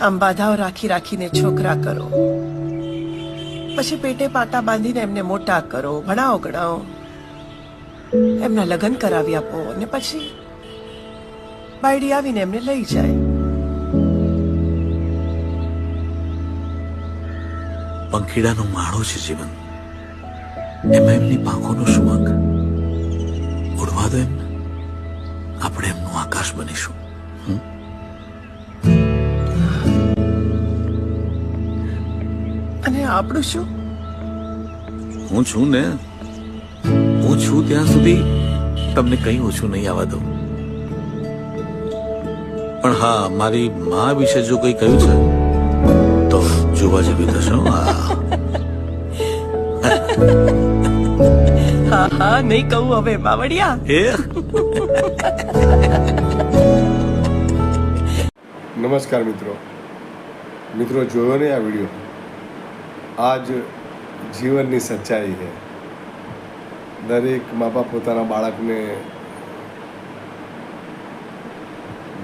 આમ બાધાઓ રાખી રાખીને છોકરા કરો. પછી પેટે પાટા બાંધીને એમને મોટા કરો, ભણાવો, ગણાવો. એમના લગ્ન કરાવી આપો અને પછી બાયડી આવીને એમને લઈ જાય. પંખીડાનો માળો છે જીવન. એમાં એમની પાંખોનો અંક ઉડવા દો એમને. આપણે એમનું આકાશ બનીશું. અને આપણું શું? હું છું ને? હું છું ત્યાં સુધી તમને કંઈ ઓછું નહીં આવવા દઉં. પણ હા મારી મા વિશે જો કંઈ કહ્યું છે તો જોવા જેવી થશે હો. હા હા નહીં કહું હવે બાવડિયા નમસ્કાર મિત્રો. મિત્રો જોયો ને આ વીડિયો? આ જ જીવનની સચ્ચાઈ છે. દરેક મા બાપ પોતાના બાળકને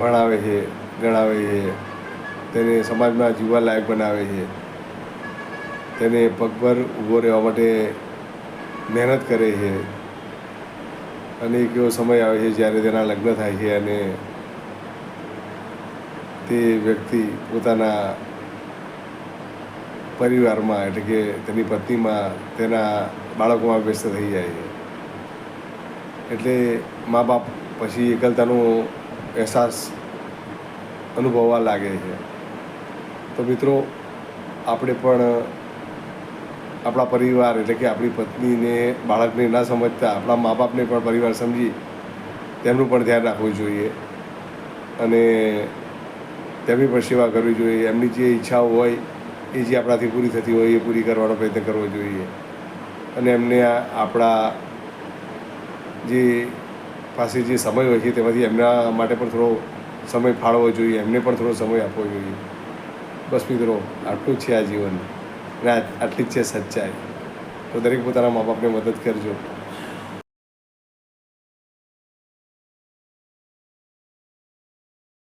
ભણાવે છે, ગણાવે છે. તેને સમાજમાં જીવવા લાયક બનાવે છે. તેને પગભર ઊભો રહેવા માટે મહેનત કરે છે. અને એક એવો સમય આવે છે જ્યારે તેના લગ્ન થાય છે અને તે વ્યક્તિ પોતાના પરિવારમાં, એટલે કે તેની પત્નીમાં, તેના બાળકોમાં વ્યસ્ત થઈ જાય છે. એટલે મા બાપ પછી એકલતાનો અહેસાસ અનુભવવા લાગે છે. તો મિત્રો, આપણે પણ આપણા પરિવાર, એટલે કે આપણી પત્નીને, બાળકને ના સમજતા, આપણા મા બાપને પણ પરિવાર સમજી તેમનું પણ ધ્યાન રાખવું જોઈએ. અને તેમની પણ સેવા કરવી જોઈએ. એમની જે ઈચ્છાઓ હોય એ જે આપણાથી પૂરી થતી હોય એ પૂરી કરવાનો પ્રયત્ન કરવો જોઈએ. અને એમને આપણા જે પાસે જે સમય હોય છે તેમાંથી એમના માટે પણ થોડો સમય ફાળવો જોઈએ, એમને પણ થોડો સમય આપવો જોઈએ. બસ મિત્રો, આટલું જ છે આ જીવન. અને આટલી જ છે સચ્ચાઈ. તો દરેક પોતાના મા બાપને મદદ કરજો.